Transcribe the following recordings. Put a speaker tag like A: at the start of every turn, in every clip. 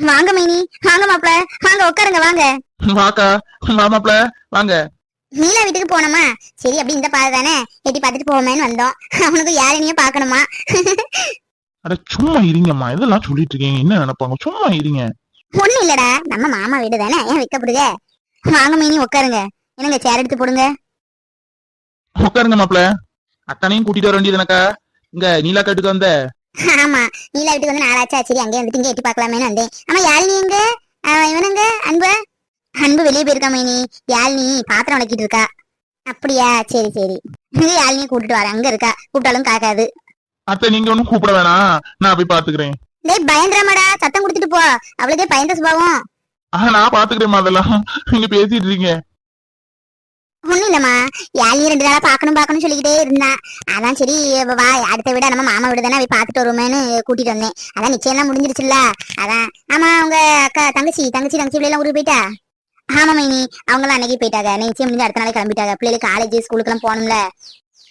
A: வாங்க மைனி. வாங்க மாப்ள வாங்க உட்காருங்க வாங்க.
B: வாக்கா மாமாப்ல வாங்க.
A: நீலா வீட்டுக்கு போனோமா? சரி அப்படி இந்த பாதை தானே? எட்டி பார்த்துட்டு போவோமேன்னு வந்தோம். அவனுக்கு யாரையும் பார்க்கணுமா?
B: அட சும்மா இருங்கம்மா. இதெல்லாம் சொல்லிட்டு இருக்கீங்க. என்ன நினைப்பாங்க? சும்மா இருங்க.
A: ஒண்ணும் இல்லடா. நம்ம மாமா வீடு தானே. ஏன் வைக்கப்படுங்க வாங்க மைனி உட்காருங்க. என்னங்க சேர் எடுத்து போடுங்க.
B: உட்காருங்க மாப்ள அத்தனையும் கூட்டிட்டு வர வேண்டியதுனக்கா இங்க நீலா காட்டுக்கு வந்த.
A: ஆமா நீலா வீட்டுக்கு வந்து நாளாச்சா. சரி அங்கே வந்துட்டு இங்க எட்டி பார்க்கலாமேன்னு வந்தேன். ஆமா யாழினி எங்க? இவனுங்க? அன்பு? அன்பு வெளியே போயிருக்கா மைனி யாழினி பாத்திரம் விளக்கிட்டு இருக்கா. அப்படியா? சரி சரி. இங்க யாழினி கூட்டிட்டு வரேன் அங்க இருக்கா. கூப்பிட்டாலும் காக்காது.
B: அத்தை நீங்க ஒண்ணும் கூப்பிட வேணாம். நான் போய் பாத்துக்கிறேன்
A: டேய் பயந்துராமடா சத்தம் கொடுத்துட்டு போ. அவளுக்கே பயந்த சுபாவம்.
B: ஆஹ் நான் பாத்துக்கிறேன் அதெல்லாம். நீங்க பேசிட்டு இருக்கீங்க.
A: ஒண்ணும் இல்லம்மா. யாழினி ரெண்டு நாளா பாக்கணும் பாக்கணும் சொல்லிக்கிட்டே இருந்தா. அதான் சரி வா அடுத்த விட நம்ம மாமா விட தானே போய் பாத்துட்டு வருவோமேன்னு கூட்டிட்டு வந்தேன். அதான் நிச்சயம் எல்லாம் முடிஞ்சிருச்சுல்ல. அதான். ஆமா அவங்க அக்கா தங்கச்சி தங்கச்சி தங்கச்சி பிள்ளைலாம் ஊருக்கு போயிட்டா? ஆமா மைனி. அவங்களாம் அன்னைக்கு போயிட்டாங்க. நிச்சயம் முடிஞ்சு அடுத்த நாளே கிளம்பிட்டாங்க. பிள்ளைகளுக்கு காலேஜ் ஸ்கூலுக்கு எல்லாம் போகணும்ல.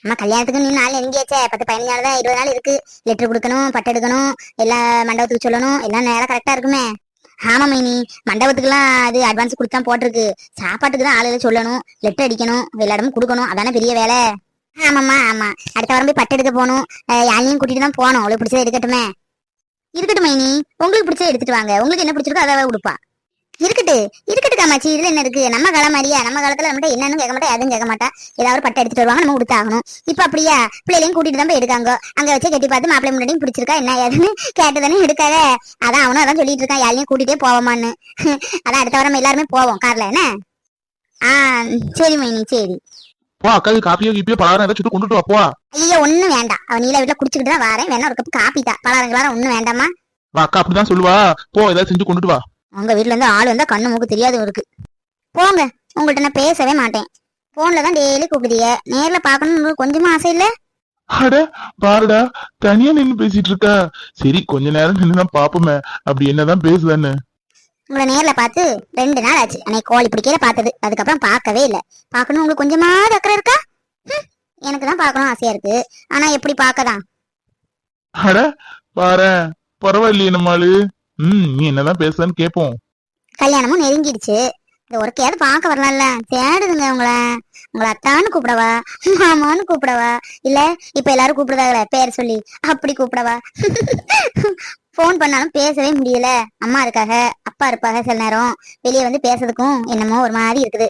A: அம்மா கல்யாணத்துக்கு நீ நாள் நெருங்கியாச்சே பத்து பதினஞ்சு நாள் தான் இருபது நாள் இருக்கு. லெட்டர் கொடுக்கணும் பட்டு எடுக்கணும் எல்லா மண்டபத்துக்கு சொல்லணும். எல்லாம் நேரம் கரெக்டா இருக்குமே. ஆமா மைனி. மண்டபத்துக்குலாம் அது அட்வான்ஸ் கொடுத்தா போட்டிருக்கு. சாப்பாட்டுக்கு தான் ஆளுகளை சொல்லணும். லெட்டர் அடிக்கணும். எல்லா இடமும் கொடுக்கணும். அதான பெரிய வேலை? ஆமாம்மா ஆமா. அடுத்த வாரம் போய் பட்டு எடுக்க போகணும். யானையும் கூட்டிட்டு தான் போகணும். அவளுக்கு பிடிச்சதை எடுக்கட்டுமே. இருக்கட்டும் மைனி. உங்களுக்கு பிடிச்சதை எடுத்துட்டு வாங்க. உங்களுக்கு என்ன பிடிச்சிருக்கோ அதை கொடுப்பா. இருக்கட்டு இருக்கட்டு காமாச்சி இதுல என்ன இருக்கு? நம்ம காலம் மாதிரியா? நம்ம காலத்துல நம்மகிட்ட என்னன்னு கேட்க மாட்டா எதுவும் கேட்க மாட்டா. ஏதாவது பட்டை எடுத்துட்டு வருவாங்க நம்ம கொடுத்தாகணும். இப்ப அப்படியா? பிள்ளைகளையும் கூட்டிட்டு தான் போய் எடுக்காங்க அங்க வச்சு கட்டி பார்த்து மாப்பிள்ளை முன்னாடியும் பிடிச்சிருக்கா என்ன ஏதுன்னு கேட்டதானே எடுக்காத அதான் அவனும் அதான் சொல்லிட்டு இருக்கான் யாரையும் கூட்டிட்டே போவோமான்னு. அதான் அடுத்த வாரம் எல்லாருமே போவோம் கார்ல என்ன? ஆ சரி மைனி சரி.
B: போ அக்காவுக்கு காப்பியோ கீப்பியோ பலகாரம் ஏதாச்சும் சுட்டு கொண்டுட்டு வாப்பா
A: ஐயோ ஒண்ணும் வேண்டாம். அவன் நீல வீட்டுல குடிச்சுக்கிட்டு தான் வரேன். வேணா ஒரு கப் காப்பி தான் பலகாரம் கிளாரம் ஒண்ணும் வேண்டாமா
B: வா அக்கா அப்படிதான் சொல்லுவா. போ ஏதாவது செஞ்சு கொண்டுட்டு வா.
A: உங்க வீட்ல இருந்து ஆள் வந்தா கண்ணு மூக்கு தெரியாது இருக்கு போங்க. உங்கள்ட்ட நான் பேசவே மாட்டேன். போன்ல தான் டெய்லி கூப்பிடுதீங்க நேர்ல பார்க்கணும்னு உங்களுக்கு கொஞ்சமா ஆசை இல்ல?
B: அட பாருடா. தனியா நின்னு பேசிட்டு இருக்கா. சரி கொஞ்ச நேரம் நின்னுதான் பாப்போமே. அப்படி என்னதான் பேசுதான்னு
A: உங்களை நேர்ல பார்த்து ரெண்டு நாள் ஆச்சு. அன்னைக்கு கோழி பிடிக்கல பார்த்தது. அதுக்கப்புறம் பார்க்கவே இல்ல. பார்க்கணும் உங்களுக்கு கொஞ்சமாவது அக்கறை இருக்கா? எனக்கு தான் பார்க்கணும் ஆசையா இருக்கு. ஆனா எப்படி பார்க்கதான்?
B: அட பாரு பரவாயில்லையே நம்மளு. ம் நீ என்னதான் பேசுதான்னு கேப்போம்.
A: கல்யாணமும் நெருங்கிடுச்சு. இந்த ஒருக்கையாவது பார்க்க வரலாம்ல. தேடுதுங்க உங்களை உங்களை அத்தான்னு கூப்பிடவா? மாமான்னு கூப்பிடவா? இல்ல இப்ப எல்லாரும் கூப்பிடுதாங்களே பேர் சொல்லி. அப்படி கூப்பிடவா? ஃபோன் பண்ணாலும் பேசவே முடியல. அம்மா இருக்காக அப்பா இருப்பாக சில நேரம். வெளியே வந்து பேசுறதுக்கும் என்னமோ ஒரு மாதிரி இருக்குது.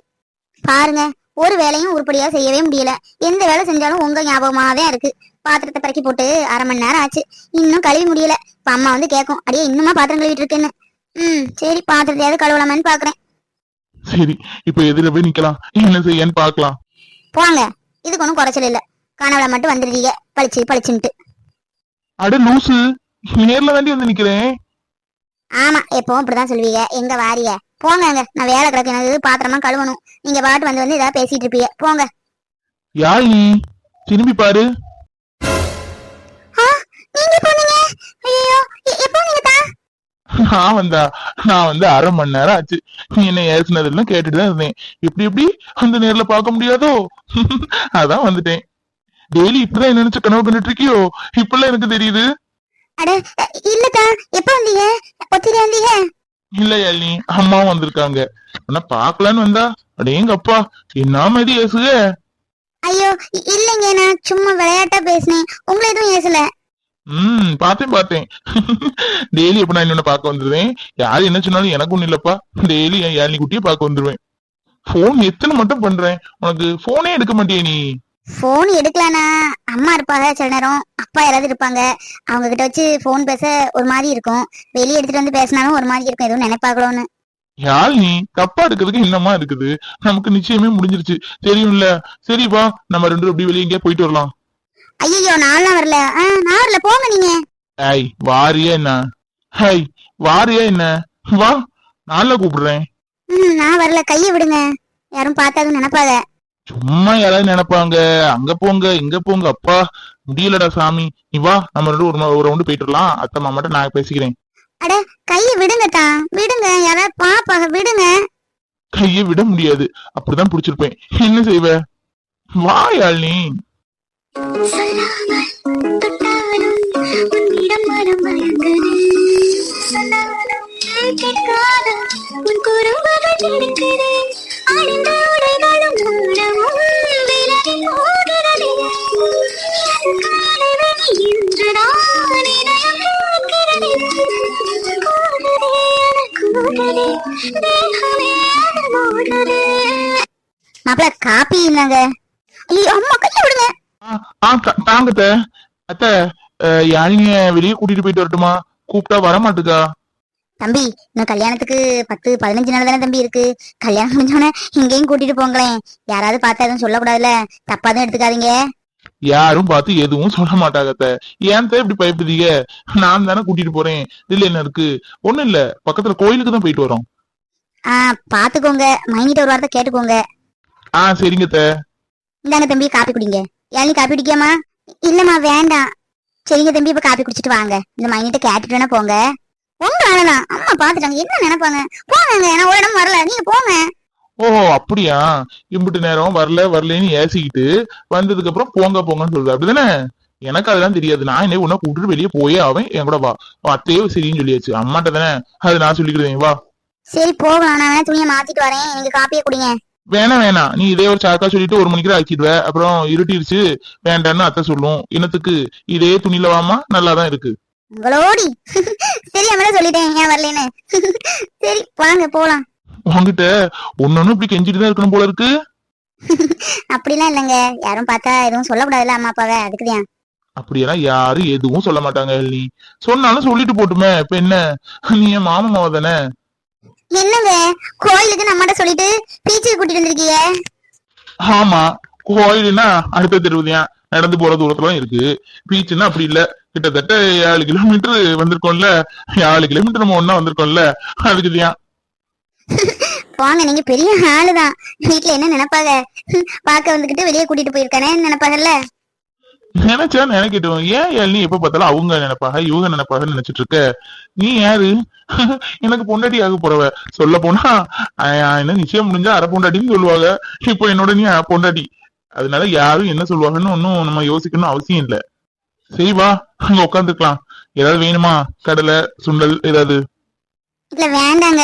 A: பாருங்க ஒரு வேலையும் உருப்படியா செய்யவே முடியல. எந்த வேலை செஞ்சாலும் உங்க ஞாபகமாவே தான் இருக்கு. பாத்திரத்தை பறக்கி போட்டு அரை மணி நேரம் ஆச்சு. இன்னும் கழுவி முடியல. இப்ப அம்மா வந்து கேட்கும் அடியே இன்னுமா பாத்திரம் கழுவிட்டு இருக்கேன்னு. ம் சரி பாத்திரத்தையாவது கழுவலாமான்னு பாக்குறேன்.
B: சரி இப்ப எதிர போய் நிக்கலாம்? என்ன செய்யன்னு பாக்கலாம்.
A: போங்க. இதுக்கு ஒன்றும் குறைச்சல் இல்ல. கனவுல மட்டும் வந்துடுறீங்க. பளிச்சு பளிச்சுன்ட்டு.
B: அட லூசு. நேர்ல தாண்டி வந்து நிக்கிறேன்.
A: ஆமா எப்பவும் இப்படிதான் சொல்லுவீங்க. எங்க வாரிய? போங்க அங்க. நான் வேலை கிடக்கு. எனக்கு பாத்திரமா கழுவணும். நீங்க பாட்டு வந்து வந்து ஏதாவது பேசிட்டு இருப்பீங்க. போங்க.
B: நீ? திரும்பி பாரு. நான் வந்தா நான் வந்து அரை மணி நேரம் ஆச்சு. நீ என்ன ஏசுனதெல்லாம் கேட்டுட்டு தான் இருந்தேன். எப்படி எப்படி அந்த நேர்ல பார்க்க முடியாதோ? அதான் வந்துட்டேன். டெய்லி இப்படிதான் என்ன நினைச்சு கனவு கண்டுட்டு இருக்கியோ? இப்பெல்லாம் எனக்கு தெரியுது.
A: அட இல்லக்கா எப்போ வந்தீங்க? ஒத்திரி வந்தீங்க?
B: இல்ல யாழினி அம்மாவும் வந்திருக்காங்க. ஆனா பாக்கலான்னு வந்தா? அடேங்க அப்பா என்ன மாதிரி ஏசுக?
A: ஐயோ இல்லைங்க நான் சும்மா விளையாட்டா பேசினேன். உங்களை எதுவும் ஏசல.
B: ம் பார்த்தேன் பார்த்தேன் டெய்லி எப்ப நான் இன்னொன்னு பார்க்க வந்துருவேன்? யாரு என்ன சொன்னாலும் எனக்கு ஒண்ணு இல்லப்பா. டெய்லி என் யாழினி குட்டியை பார்க்க வந்துருவேன். போன் எத்தனை மட்டும் பண்றேன்? உனக்கு போனே எடுக்க மாட்டியே நீ?
A: போன் எடுக்கலானா அம்மா இருப்பாங்க சில நேரம். அப்பா யாராவது இருப்பாங்க. அவங்க கிட்ட வச்சு போன் பேச ஒரு மாதிரி இருக்கும். வெளியே எடுத்துட்டு வந்து பேசினாலும் ஒரு மாதிரி இருக்கும். எதுவும் நினைப்பாங்களோன்னு.
B: யாழ் நீ? தப்பா எடுக்கிறதுக்கு என்னமா இருக்குது? நமக்கு நிச்சயமே முடிஞ்சிருச்சு. தெரியும்ல. சரி வா நம்ம ரெண்டு பேரும் அப்படியே வெளியே எங்கேயா போயிட்டு வரலாம்.
A: ஐயோ நான்லாம் வரல. நான் வரல போங்க நீங்க.
B: ஐய் வாரியா என்ன? ஹை வாரியா என்ன? வா நான்ல கூப்பிடுறேன்.
A: நான் வரல. கையை விடுங்க. யாரும் பார்த்தாதுன்னு நினைப்பாங்க.
B: சும்மா யாராவது நினைப்பாங்க. அங்க போங்க இங்க போங்க. அப்பா முடியலடா சாமி. நீ வா நம்ம ரெண்டு ஒரு ஒரு ரவுண்டு போயிட்டு வரலாம். அத்தை மாமாட்ட நான் பேசிக்கிறேன்.
A: கையை விடுங்க தான் விடுங்க. யாராவது பாப்பாங்க விடுங்க.
B: கையை விட முடியாது. அப்படிதான் புடிச்சிருப்பேன். என்ன செய்வ? வா யாழ்னி
A: மாப்பிள காப்பி இருந்தாங்க ஐயோ அம்மா கையை விடுங்க.
B: ஆ, ஆ த- தாங்க அத்தை. யாழினிய வெளியே கூட்டிட்டு போயிட்டு வரட்டுமா? கூப்பிட்டா வர மாட்டுக்கா
A: தம்பி இன்னும் கல்யாணத்துக்கு பத்து பதினஞ்சு நாள் தானே தம்பி இருக்கு. கல்யாணம் முடிஞ்சோடனே இங்கேயும் கூட்டிட்டு போங்களேன். யாராவது பார்த்தா எதுவும் சொல்லக்கூடாதுல்ல. தப்பா தான் எடுத்துக்காதீங்க.
B: யாரும் பார்த்து எதுவும் சொல்ல மாட்டாங்க அத்தை. ஏன் இப்படி பயப்படுதீங்க நான் தானே கூட்டிட்டு போறேன். இதுல என்ன இருக்கு? ஒண்ணும் இல்ல. பக்கத்துல கோயிலுக்கு தான் போயிட்டு வரோம்.
A: ஆ பாத்துக்கோங்க. மைனிட்ட ஒரு வார்த்தை கேட்டுக்கோங்க.
B: ஆ சரிங்க அத்தை.
A: இந்தாங்க தம்பி காப்பி குடிங்க. ஏன் காப்பி குடிக்காமா இல்லம்மா வேண்டாம். சரிங்க தம்பி இப்ப காப்பி குடிச்சிட்டு வாங்க. இந்த மைனிட்ட கேட்டுட்டு வேணா போங்க. ஒண்ணு வேணாம் அம்மா பாத்துட்டாங்க. என்ன நினைப்பாங்க? போங்க நான் ஒரு இடம் வரல. நீங்க போங்க.
B: ஓஹோ அப்படியா? இம்புட்டு நேரம் வரல வரலன்னு ஏசிக்கிட்டு வந்ததுக்கு அப்புறம் போங்க போங்கன்னு சொல்லுது. அப்படிதானே? எனக்கு அதெல்லாம் தெரியாது. நான் என்ன உன்ன கூப்பிட்டு வெளியே போயே ஆவேன். என் கூட வா. அத்தையோ சரின்னு சொல்லியாச்சு. அம்மாட்ட தானே? அது நான் சொல்லிக்கிறேன். வா.
A: சரி போகலாம். நான் வேணா துணியை மாத்திட்டு வரேன். நீங்க காப்பியை குடிங்க.
B: வேணாம் வேணாம். நீ இதே ஒரு சாக்கா சொல்லிட்டு ஒரு மணிக்கு ஆக்கிடுவ அப்புறம் இருட்டிருச்சு. வேண்டான்னு அத்தை சொல்லும். என்னத்துக்கு இதே துணியில வாமா நல்லாதான் இருக்கு.
A: உங்களோடி சரி அம்மள சொல்லிட்டேன். ஏன் வரலன்னு. சரி வாங்க போலாம்.
B: உன்கிட்ட ஒன்னொன்னு இப்படி கெஞ்சிட்டு தான் இருக்கணும் போல இருக்கு.
A: அப்படிலாம் இல்லைங்க. யாரும் பார்த்தா எதுவும் சொல்லக்கூடாதுல்ல அம்மா அப்பாவை. அதுக்குதான்
B: அப்படியெல்லாம் யாரும் எதுவும் சொல்ல மாட்டாங்க நீ சொன்னாலும் சொல்லிட்டு போட்டுமே. இப்ப என்ன? நீ என் மாமாவை தானே?
A: என்னங்க? கோயிலுக்கு நம்மகிட்ட சொல்லிட்டு பீச்சுக்கு கூட்டிட்டு வந்திருக்கீங்க?
B: ஆமா. கோயிலுன்னா அடுத்த தெருவுதியா நடந்து போற தூரத்துல இருக்கு. பீச்சுன்னா அப்படி இல்ல. கிட்டத்தட்ட ஏழு கிலோமீட்டர் வந்திருக்கோம்ல. ஏழு கிலோமீட்டர் நம்ம ஒன்னா வந்திருக்கோம்ல. அதுக்குதியா
A: போங்க நீங்க பெரிய ஆளுதான். வீட்டுல என்ன நினைப்பாங்க? பார்க்க வந்துகிட்டு வெளியே கூட்டிட்டு போயிருக்கானே நினைப்பாங்கல்ல.
B: நினைச்சா நினைக்கட்டும். ஏன் ஏன் நீ எப்ப பார்த்தாலும் அவங்க நினைப்பாக இவங்க நினைப்பாகன்னு நினைச்சிட்டு இருக்க? நீ யாரு? எனக்கு பொண்டாட்டி ஆக போறவ. சொல்ல போனா என்ன நிச்சயம் முடிஞ்சா அரை பொண்டாட்டின்னு சொல்லுவாங்க. இப்போ என்னோட நீ பொண்டாட்டி. அதனால யாரும் என்ன சொல்லுவாங்கன்னு ஒன்னும் நம்ம யோசிக்கணும் அவசியம் இல்ல. சரி வா அங்க உட்காந்துக்கலாம் ஏதாவது வேணுமா? கடலை சுண்டல் ஏதாவது?
A: இல்ல வேண்டாங்க.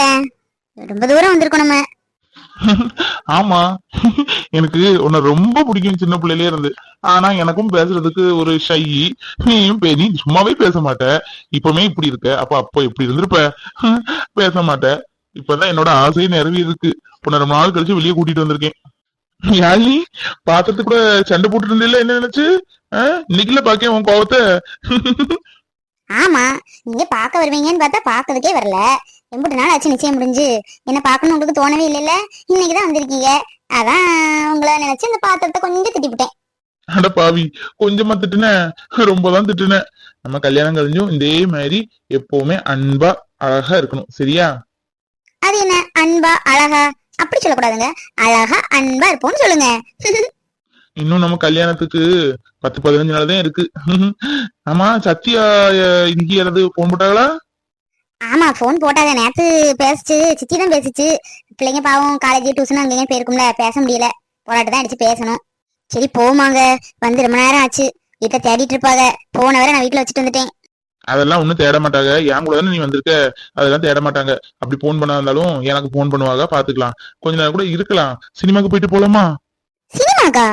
A: ரொம்ப தூரம் வந்திருக்கோம் நம்ம.
B: ஆமா. எனக்கு உன்னை ரொம்ப பிடிக்கும் சின்ன பிள்ளையிலே இருந்து. ஆனா எனக்கும் பேசுறதுக்கு ஒரு ஷை நீயும் பே- நீ சும்மாவே பேச மாட்ட. இப்பவுமே இப்படி இருக்க. அப்ப அப்போ இப்படி இருந்திருப்ப? பேச மாட்ட. இப்பதான் என்னோட ஆசை நிறைவே இருக்கு. உன்னை ரொம்ப நாள் கழிச்சு வெளியே கூட்டிட்டு வந்திருக்கேன். யாழி பாத்திரத்து கூட சண்டை போட்டுட்டு இருந்தில்ல என்ன நினைச்சு? இன்னைக்குல பாக்கேன் உன் கோவத்தை?
A: ஆமா. நீங்க பாக்க வருவீங்கன்னு பார்த்தா பாக்குறதுக்கே வரல. எம்பிட்டு நாள் ஆச்சு நிச்சயம் முடிஞ்சு. என்ன பார்க்கணும் உங்களுக்கு தோணவே இல்லைல்ல? இன்னைக்குதான் வந்திருக்கீங்க. அதான் உங்களை நினைச்சு இந்த பாத்திரத்தை கொஞ்சம் திட்டிவிட்டேன்
B: அட பாவி கொஞ்சமா திட்டுன? ரொம்பதான் திட்டுன. நம்ம கல்யாணம் கழிஞ்சும் இதே மாதிரி எப்பவுமே அன்பா அழகா இருக்கணும். சரியா?
A: அது என்ன? அன்பா அழகா? அப்படி சொல்லக்கூடாதுங்க. அழகா அன்பா இருப்போம்னு சொல்லுங்க.
B: இன்னும் நம்ம கல்யாணத்துக்கு பத்து பதினஞ்சு நாள் தான் இருக்கு. ஆமா சத்யா இன்னைக்கு யாராவது போன் போட்டாங்களா?
A: ஆமா போன் போட்டாங்க நேத்து பேசிச்சு சித்தி தான் பேசிச்சு. பிள்ளைங்க பாவம் காலேஜ் டியூஷன் அங்கேயும் போயிருக்கும்ல பேச முடியல. போராட்டம் தான் அடிச்சு பேசணும். சரி போமாங்க வந்து ரொம்ப நேரம் ஆச்சு. வீட்டை தேடிட்டு இருப்பாங்க. போன வரை நான் வீட்டுல வச்சுட்டு வந்துட்டேன்.
B: அதெல்லாம் ஒண்ணும் தேட மாட்டாங்க. என் கூட தானே நீ வந்திருக்க? அதெல்லாம் தேட மாட்டாங்க. அப்படி போன் பண்ணா இருந்தாலும் எனக்கு போன் பண்ணுவாங்க பாத்துக்கலாம் கொஞ்ச நேரம் கூட இருக்கலாம். சினிமாக்கு போயிட்டு போலாமா?
A: சினிமாக்கா?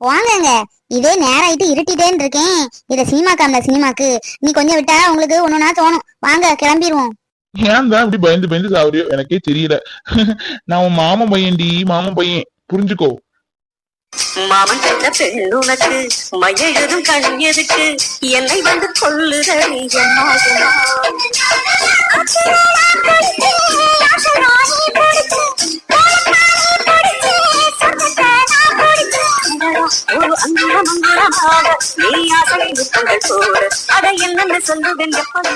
A: வாங்கங்க இதே நேரம் ஆயிட்டு இருட்டிட்டேன்னு இருக்கேன் இத சினிமாக்காம்ல சினிமாக்கு. நீ கொஞ்சம் விட்டா உங்களுக்கு ஒண்ணுனா தோணும். வாங்க கிளம்பிடுவோம்
B: ஏன் தான் அப்படி பயந்து பயந்து சாவறியோ? எனக்கே தெரியல. நான் உன் மாமன் பையன்டி மாமன் பையன். புரிஞ்சுக்கோ.
C: மாமன் பெற்ற பெண் உனக்கு மையெழுதும் கண் எதுக்கு? என்னை வந்து கொள்ளுதடி அங்குலம் அதை என்னென்ன சொல்லுவேன் எப்படி